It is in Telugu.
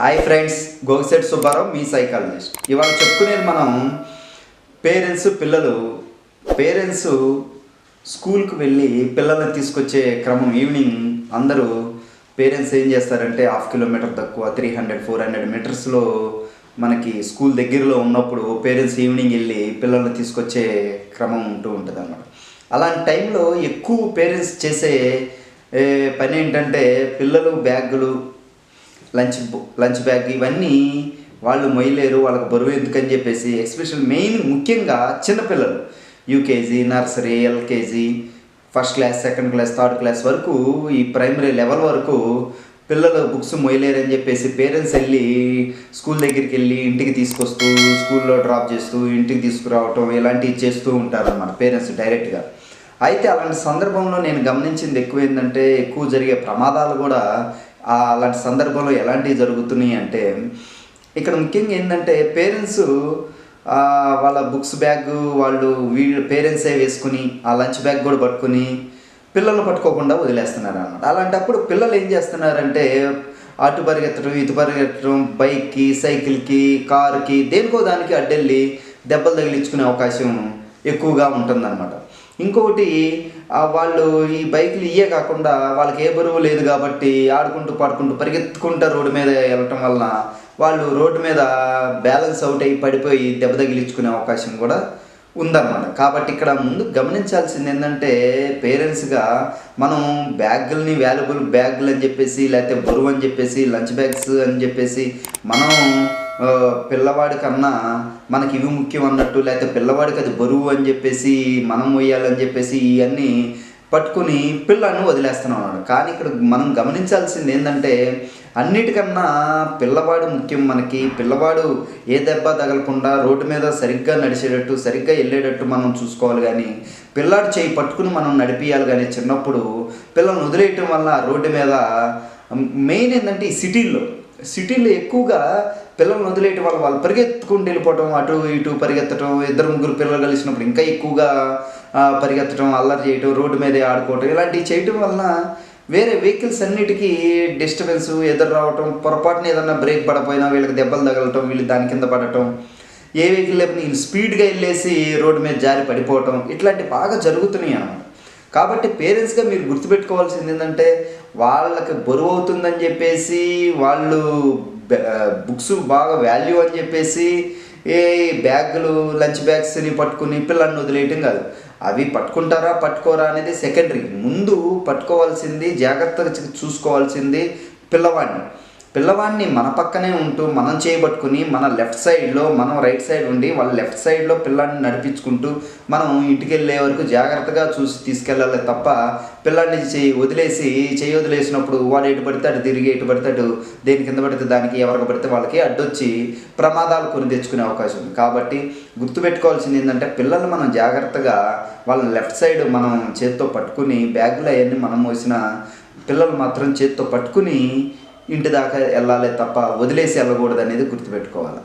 హాయ్ ఫ్రెండ్స్ గోగిశెట్టి సుబ్బారావు మీ సైకాలజిస్ట్. ఇవాళ చెప్పుకునేది మనం పేరెంట్స్ పిల్లలు. పేరెంట్స్ స్కూల్కి వెళ్ళి పిల్లల్ని తీసుకొచ్చే క్రమం ఈవినింగ్ అందరూ పేరెంట్స్ ఏం చేస్తారంటే హాఫ్ కిలోమీటర్ తక్కువ త్రీ హండ్రెడ్ ఫోర్ హండ్రెడ్ మీటర్స్లో మనకి స్కూల్ దగ్గరలో ఉన్నప్పుడు పేరెంట్స్ ఈవినింగ్ వెళ్ళి పిల్లల్ని తీసుకొచ్చే క్రమం ఉంటూ ఉంటుంది అన్నమాట అలాంటి టైంలో ఎక్కువ పేరెంట్స్ చేసే పని ఏంటంటే పిల్లలు బ్యాగులు లంచ్ లంచ్ బ్యాగ్ ఇవన్నీ వాళ్ళు మొయ్యలేరు వాళ్ళకి బరువు ఎందుకని చెప్పేసి ఎస్పెషల్ మెయిన్ ముఖ్యంగా చిన్నపిల్లలు. UKG nursery LKG first class second class third class వరకు ఈ ప్రైమరీ లెవెల్ వరకు పిల్లలు బుక్స్ మొయ్యలేరని చెప్పేసి పేరెంట్స్ వెళ్ళి స్కూల్ దగ్గరికి వెళ్ళి ఇంటికి తీసుకొస్తూ స్కూల్లో డ్రాప్ చేస్తూ ఇంటికి తీసుకురావటం ఇలాంటివి చేస్తూ ఉంటారు అన్నమాట పేరెంట్స్ డైరెక్ట్గా. అయితే అలాంటి సందర్భంలో నేను గమనించింది ఎక్కువ ఏంటంటే ఎక్కువ జరిగే ప్రమాదాలు కూడా అలాంటి సందర్భంలో ఎలాంటివి జరుగుతున్నాయి అంటే ఇక్కడ ముఖ్యంగా ఏంటంటే పేరెంట్స్ వాళ్ళ బుక్స్ బ్యాగ్ వాళ్ళు వీళ్ళు పేరెంట్సే వేసుకుని ఆ లంచ్ బ్యాగ్ కూడా పట్టుకుని పిల్లలు పట్టుకోకుండా వదిలేస్తున్నారు అనమాట అలాంటప్పుడు పిల్లలు ఏం చేస్తున్నారంటే అటు పరిగెత్తడం ఇటు పరిగెత్తడం బైక్కి సైకిల్కి కారుకి దేనికో దానికి అడ్డెళ్ళి దెబ్బలు తగిలించుకునే అవకాశం ఎక్కువగా ఉంటుందన్నమాట. ఇంకొకటి వాళ్ళు ఈ బైకులు ఇవే కాకుండా వాళ్ళకి ఏ బరువు లేదు కాబట్టి ఆడుకుంటూ పాడుకుంటూ పరిగెత్తుకుంటూ రోడ్డు మీద వెళ్ళటం వలన వాళ్ళు రోడ్డు మీద బ్యాలెన్స్ అవుట్ అయ్యి పడిపోయి దెబ్బ తగిలించుకునే అవకాశం కూడా ఉందన్నమాట. కాబట్టి ఇక్కడ ముందు గమనించాల్సింది ఏంటంటే పేరెంట్స్గా మనం బ్యాగుల్ని వాల్యుబుల్ బ్యాగులు అని చెప్పేసి లేకపోతే బరువు అని చెప్పేసి లంచ్ బ్యాగ్స్ అని చెప్పేసి మనం పిల్లవాడి కన్నా మనకి ఇవి ముఖ్యం అన్నట్టు లేకపోతే పిల్లవాడికి అది బరువు అని చెప్పేసి మనం మొయ్యాలని చెప్పేసి ఇవన్నీ పట్టుకుని పిల్లాన్ని వదిలేస్తున్నాం అన్నాడు కానీ ఇక్కడ మనం గమనించాల్సింది ఏంటంటే అన్నిటికన్నా పిల్లవాడు ముఖ్యం మనకి. పిల్లవాడు ఏ దెబ్బ తగలకుండా రోడ్డు మీద సరిగ్గా నడిచేటట్టు సరిగ్గా వెళ్ళేటట్టు మనం చూసుకోవాలి కానీ పిల్లాడు చేయి పట్టుకుని మనం నడిపియాలి కానీ చిన్నప్పుడు పిల్లల్ని వదిలేయటం వల్ల రోడ్డు మీద మెయిన్ ఏంటంటే ఈ సిటీల్లో సిటీలో ఎక్కువగా పిల్లల్ని వదిలేయటం వల్ల వాళ్ళు పరిగెత్తుకుంటూ వెళ్ళిపోవటం అటు ఇటు పరిగెత్తడం ఇద్దరు ముగ్గురు పిల్లలు కలిసినప్పుడు ఇంకా ఎక్కువగా పరిగెత్తడం అల్లరి చేయటం రోడ్డు మీదే ఆడుకోవటం ఇలాంటివి చేయటం వలన వేరే వెహికల్స్ అన్నిటికీ డిస్టర్బెన్స్ ఎదురు రావటం పొరపాటున ఏదన్నా బ్రేక్ పడపోయినా వీళ్ళకి దెబ్బలు తగలటం వీళ్ళు దాని కింద పడటం ఏ వెహికల్ లేకపోతే వీళ్ళు స్పీడ్గా వెళ్ళేసి రోడ్డు మీద జారి పడిపోవటం ఇట్లాంటివి బాగా జరుగుతున్నాయి అన్నమాట. కాబట్టి పేరెంట్స్గా మీరు గుర్తుపెట్టుకోవాల్సింది ఏంటంటే వాళ్ళకి బరువు అవుతుందని చెప్పేసి వాళ్ళు బుక్స్ బాగా వాల్యూ అని చెప్పేసి ఏ బ్యాగులు లంచ్ బ్యాగ్స్ని పట్టుకుని పిల్లల్ని వదిలేయటం కాదు. అవి పట్టుకుంటారా పట్టుకోరా అనేది సెకండరీ ముందు పట్టుకోవాల్సింది జాగ్రత్తగా చూసుకోవాల్సింది పిల్లవాడిని. పిల్లవాడిని మన పక్కనే ఉంటూ మనం చేయబట్టుకుని మన లెఫ్ట్ సైడ్లో మనం రైట్ సైడ్ ఉండి వాళ్ళ లెఫ్ట్ సైడ్లో పిల్లాడిని నడిపించుకుంటూ మనం ఇంటికి వెళ్ళే వరకు జాగ్రత్తగా చూసి తీసుకెళ్ళాలి తప్ప పిల్లాడిని చేయి వదిలేసి చేయి వదిలేసినప్పుడు వాడు ఎటు పడితే అటు తిరిగి ఎటు పడితే అటు దేని కింద పడితే దానికి ఎవరికి పడితే వాళ్ళకి అడ్డొచ్చి ప్రమాదాలు కొని తెచ్చుకునే అవకాశం ఉంది. కాబట్టి గుర్తుపెట్టుకోవాల్సింది ఏంటంటే పిల్లలు మనం జాగ్రత్తగా వాళ్ళ లెఫ్ట్ సైడ్ మనం చేత్తో పట్టుకుని బ్యాగులు అవన్నీ మనం మోసిన పిల్లలు మాత్రం చేత్తో పట్టుకుని ఇంటి దాకా వెళ్ళాలి తప్ప వదిలేసి వెళ్ళకూడదు అనేది గుర్తుపెట్టుకోవాలి.